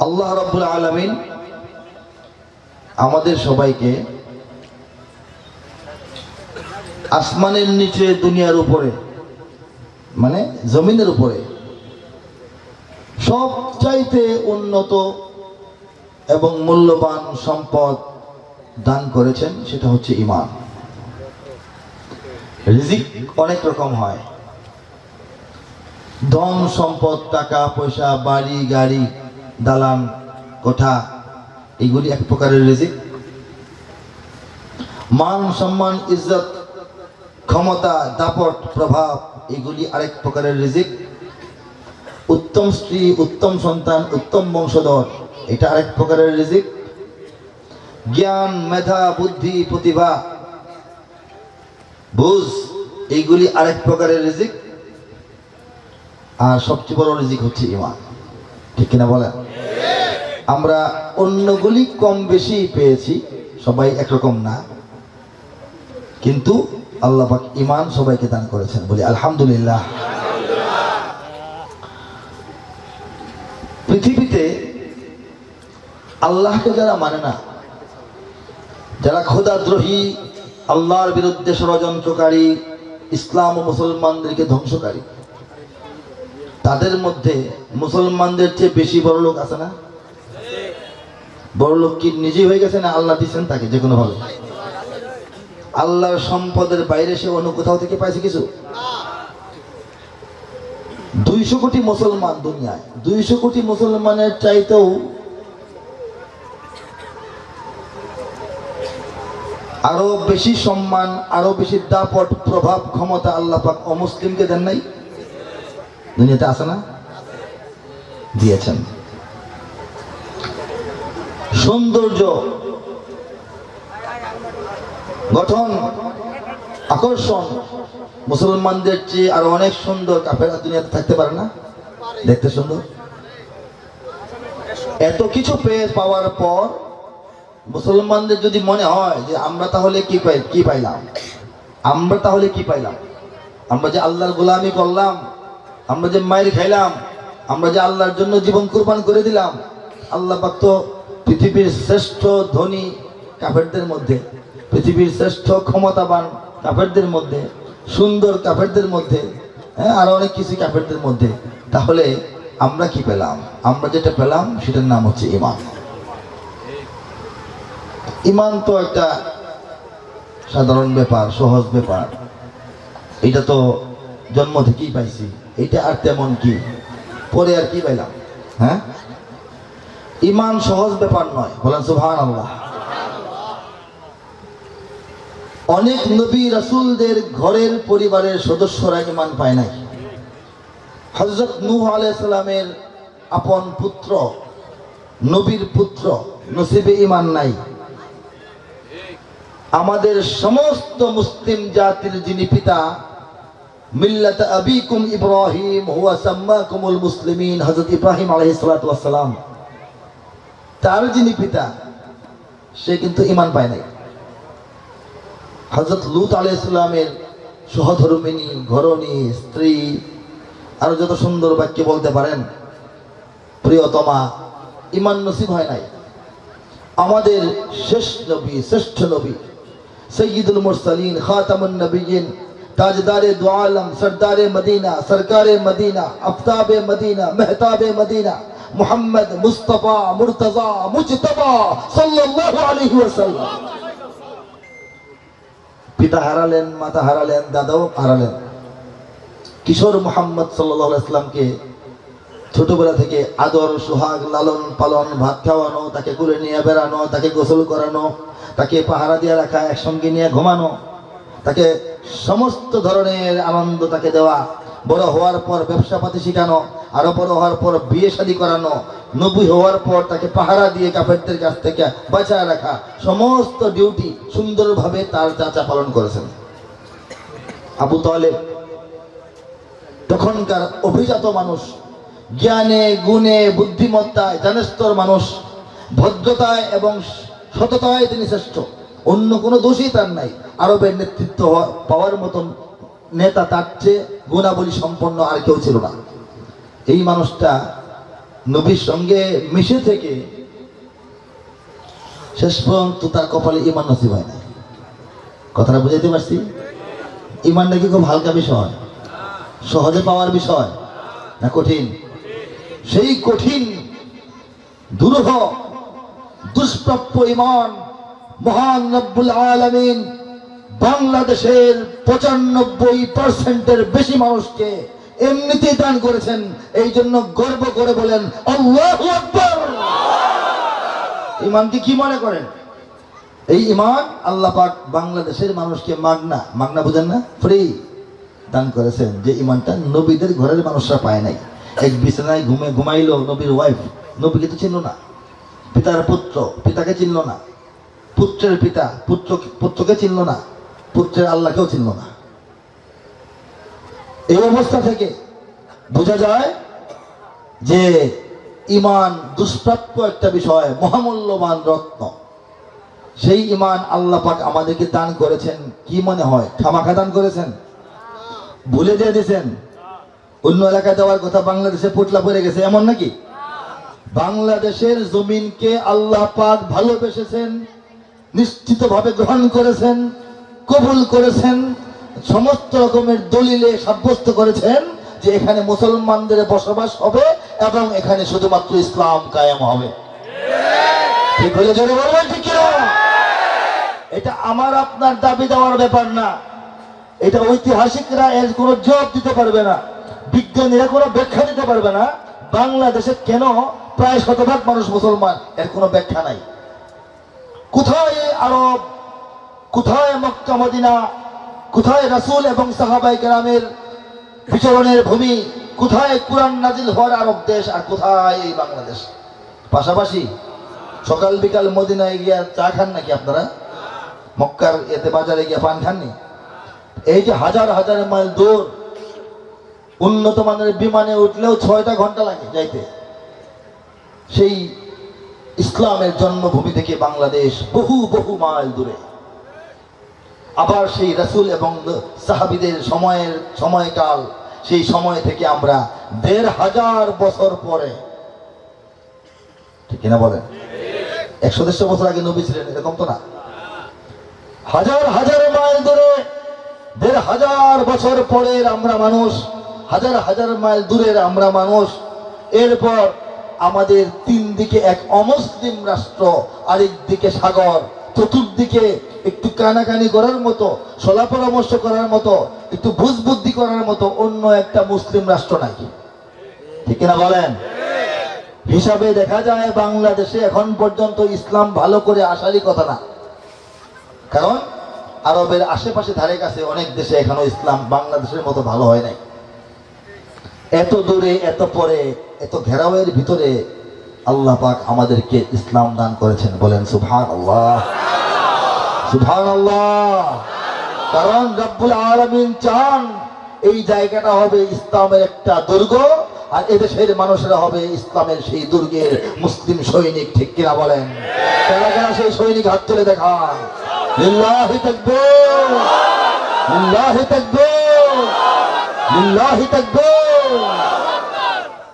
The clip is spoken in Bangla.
আল্লাহ রব্বুল আলমিন আমাদের সবাইকে আসমানের নিচে দুনিয়ার উপরে মানে জমিনের উপরে সবচাইতে উন্নত এবং মূল্যবান সম্পদ দান করেছেন সেটা হচ্ছে ইমান রিজিক অনেক রকম হয়। ধন, সম্পদ, টাকা, পয়সা, বাড়ি, গাড়ি দালান কোঠা এইগুলি এক প্রকারের রিজিক। মান, সম্মান, ইজ্জত, ক্ষমতা, দাপট, প্রভাব এগুলি আরেক প্রকারের রিজিক। উত্তম স্ত্রী, উত্তম সন্তান, উত্তম বংশধর, এটা আরেক প্রকারের রিজিক। জ্ঞান, মেধা, বুদ্ধি, প্রতিভা, বুঝ, এইগুলি আরেক প্রকারের রিজিক। আর সবচেয়ে বড় রিজিক হচ্ছে ইমান ঠিক কিনা বলেন? আমরা অন্যগুলি কম বেশি পেয়েছি, সবাই একরকম না। কিন্তু আল্লাহ পাক ইমান সবাইকে দান করেছেন বলি, আলহামদুলিল্লাহ। পৃথিবীতে আল্লাহকে যারা মানে না, যারা খোদাদ্রোহী আল্লাহর বিরুদ্ধে ষড়যন্ত্রকারী, ইসলাম ও মুসলমানদেরকে ধ্বংসকারী তাদের মধ্যে মুসলমানদের চেয়ে বেশি বড় লোক আছে না? বড় লোক কি নিজেই হয়ে গেছে না আল্লাহ দিচ্ছেন তাকে যে কোনো ভাবে? আল্লাহর সম্পদের বাইরে সে অন্য কোথাও থেকে পাইছে কিছু? দুইশো কোটি মুসলমান দুনিয়ায়। দুইশো কোটি মুসলমানের চাইতেও আরও বেশি সম্মান, আরও বেশি দাপট, প্রভাব, ক্ষমতা আল্লাহ পাক অমুসলিমকে দেন নাই? দুনিয়াতে আছে না? দিয়েছেন। সৌন্দর্য, গঠন, আকর্ষণ মুসলমানদের চেয়ে আরও অনেক সুন্দর কাফেরা দুনিয়াতে থাকতে পারে না? দেখতে সুন্দর। এত কিছু পেয়ে পাওয়ার পর মুসলমানদের যদি মনে হয় যে আমরা তাহলে কি পাই কি পাইলাম? আমরা তাহলে কি পাইলাম? আমরা যে আল্লাহর গোলামি করলাম আমরা যে মায়ের খাইলাম, আমরা যে আল্লাহর জন্য জীবন কুরবান করে দিলাম, আল্লাহ পাক পৃথিবীর শ্রেষ্ঠ ধনী কাফেরদের মধ্যে, পৃথিবীর শ্রেষ্ঠ ক্ষমতাবান কাফেরদের মধ্যে, সুন্দর কাফেরদের মধ্যে হ্যাঁ আরও অনেক কিছু কাফেরদের মধ্যে, তাহলে আমরা কি পেলাম? আমরা যেটা পেলাম, সেটার নাম হচ্ছে ইমান ইমান তো একটা সাধারণ ব্যাপার, সহজ ব্যাপার। এটা তো জন্ম থেকেই পাইছি। এটা আর তেমন কি? পরে আর কি পাইলাম? হ্যাঁ? ইমান সহজ ব্যাপার নয়, বলেন সুভান আল্লাহ অনেক নবী রাসূলদের ঘরের পরিবারের সদস্যরা ইমান পায় নাই। হজরত নূহ আলাইসালামের আপন পুত্র, নবীর পুত্র নসিবে ইমান নাই। আমাদের সমস্ত মুসলিম জাতির যিনি পিতা মিল্লাত আবিকুম ইব্রাহিম, হুয়া সাম্মাকুমুল মুসলিমিন, হযরত ইব্রাহিম আলাইহিস সালাতু ওয়াস সালাম। তার যিনি পিতা, সে কিন্তু ইমান পায় নাই। হযরত লূত আলাইহিস সালামের সহধর্মিনী, ঘরণী, স্ত্রী, আরও যত সুন্দর বাক্য বলতে পারেন, প্রিয়তমা ইমান নসিব হয় নাই। আমাদের শেষ নবী, শ্রেষ্ঠ নবী, সৈয়দুল মুরসালিন, খাতামুন নবীন তাজদারে দু আলম সরদারে মদিনা সরকারে মদিনা আফতাবে মদিনা মেহতাবে মদিনা মোহাম্মদ মুস্তফা মুর্তজা মুজতবা সাল্লাল্লাহু আলাইহি ওয়াসাল্লাম পিতা হারালেন মাতা হারালেন দাদাও হারালেন কিশোর মোহাম্মদ আলাইহি ইসলামকে ছোটবেলা থেকে আদর, সোহাগ, লালন পালন, ভাত খাওয়ানো, তাকে কুলে নিয়ে বেড়ানো, তাকে গোসল করানো, তাকে পাহারা দিয়ে রাখা, একসঙ্গে নিয়ে ঘুমানো, তাকে সমস্ত ধরনের আনন্দ তাকে দেওয়া। বড় হওয়ার পর ব্যবসা পাতি শিখানো আরও বড় হওয়ার পর বিয়ে শাদী করানো, নবী হওয়ার পর তাকে পাহারা দিয়ে কাফেরদের কাছ থেকে বাঁচায় রাখা, সমস্ত ডিউটি সুন্দরভাবে তার চাচা পালন করেছেন। আবু তালেব, তখনকার অভিজাত মানুষ, জ্ঞানে, গুণে, বুদ্ধিমত্তায় জানেস্তর মানুষ, ভদ্রতায় এবং সততায় তিনি শ্রেষ্ঠ। অন্য কোনো দোষই তার নাই। আরবের নেতৃত্ব পাওয়ার মতন নেতা তার চেয়ে গুণাবলী সম্পন্ন আর কেউ ছিল না। এই মানুষটা নবীর সঙ্গে মিশে থেকে শেষ পর্যন্ত তার কপালে ইমান নসিব হয় না কথাটা বুঝাইতে পারছি? ইমান নাকি খুব হালকা বিষয়? সহজে পাওয়ার বিষয় না কঠিন? সেই কঠিন, দুরূহ, দুষ্প্রাপ্য ইমান মহান রব্বুল আলামিন বাংলাদেশের পঁচানব্বই পার্সেন্টের বেশি মানুষকে এমনিতেই দান করেছেন। এই জন্য গর্ব করে বলেন ইমানকে কি মনে করেন? এই ইমান আল্লাহ পাক বাংলাদেশের মানুষকে মাগনা মাগনা বুঝেন না? ফ্রি দান করেছেন। যে ইমানটা নবীদের ঘরের মানুষরা পায় নাই। এক বিছানায় ঘুমে ঘুমাইল নবীর ওয়াইফ নবীকে তো চিনল না। পিতার পুত্র, পিতাকে চিনল না। পুত্রের পিতা পুত্র পুত্রকে চিনল না, পুত্রের আল্লাহকেও চিনল না। এই অবস্থা থেকে বোঝা যায় যে ইমান দুষ্প্রাপ্য একটা বিষয়, মহামূল্যবান রত্ন। সেই ইমান আল্লাহ পাক আমাদেরকে দান করেছেন। কি মনে হয়? খামাখা দান করেছেন? ভুলে দিয়ে দিয়েছেন? অন্য এলাকায় দেওয়ার কথা, বাংলাদেশে পুটলা পড়ে গেছে, এমন নাকি? বাংলাদেশের জমিনকে আল্লাহ পাক ভালোবেসেছেন। নিশ্চিতভাবে গ্রহণ করেছেন, কবুল করেছেন, সমস্ত রকমের দলিলে সাব্যস্ত করেছেন যে এখানে মুসলমানদের বসবাস হবে এবং এখানে শুধুমাত্র ইসলাম কায়েম হবে। এটা আমার আপনার দাবি দেওয়ার ব্যাপার না। এটা ঐতিহাসিকরা এর কোনো জবাব দিতে পারবে না। বিজ্ঞানীরা কোনো ব্যাখ্যা দিতে পারবে না। বাংলাদেশে কেন প্রায় শতভাগ মানুষ মুসলমান? এর কোনো ব্যাখ্যা নাই। কোথায় আরব, কোথায় মক্কা, মদিনা, কোথায় রাসূল এবং সাহাবাই গ্রামের বিচরণের ভূমি, কোথায় কোরআন নাজিল হওয়ার আরব দেশ আর কোথায় এই বাংলাদেশ? পাশাপাশি সকাল বিকাল মদিনায় গিয়া চা খান নাকি আপনারা? মক্কার এতে বাজারে গিয়ে পান খাননি? এই যে হাজার হাজার মাইল দূর উন্নত মানের বিমানে উঠলেও ছয়টা ঘণ্টা লাগে যাইতে। সেই ইসলামের জন্মভূমি থেকে বাংলাদেশ বহু বহু মাইল দূরে। আবার সেই রাসূল এবং সাহাবিদের সময়ের সময়কাল, সেই সময় থেকে আমরা দেড় হাজার বছর পরে। ঠিক কিনা বলেন? একশো দেড়শো বছর আগে নবী ছিলেন, এরকম তো না? হাজার হাজার মাইল দূরে, দেড় হাজার বছর পরের আমরা মানুষ, হাজার হাজার মাইল দূরের আমরা মানুষ। এরপর আমাদের তিন দিকে এক অমুসলিম রাষ্ট্র আরেক দিকে সাগর। চতুর্দিকে একটু কানাকানি করার মতো, সলা পরামর্শ করার মতো, একটু বুঝ বুদ্ধি করার মতো অন্য একটা মুসলিম রাষ্ট্র নাকি ঠিক না বলেন? হিসাবে দেখা যায় বাংলাদেশে এখন পর্যন্ত ইসলাম ভালো করে আসারই কথা না। কারণ আরবের আশেপাশে ধারে কাছে অনেক দেশে এখনও ইসলাম বাংলাদেশের মতো ভালো হয় নাই। এত দূরে, এত পরে, এত ঘেরাওয়ের ভিতরে আল্লাহ পাক আমাদেরকে ইসলাম দান করেছেন। বলেন সুভান আল্লাহ সুভান আল্লাহ কারণ রব্বুল আলমিন চান এই জায়গাটা হবে ইসলামের একটা দুর্গ, আর এদেশের মানুষেরা হবে ইসলামের সেই দুর্গের মুসলিম সৈনিক, ঠিক কিনা বলেন? কারা কারা সেই সৈনিক হাত তুলে দেখান?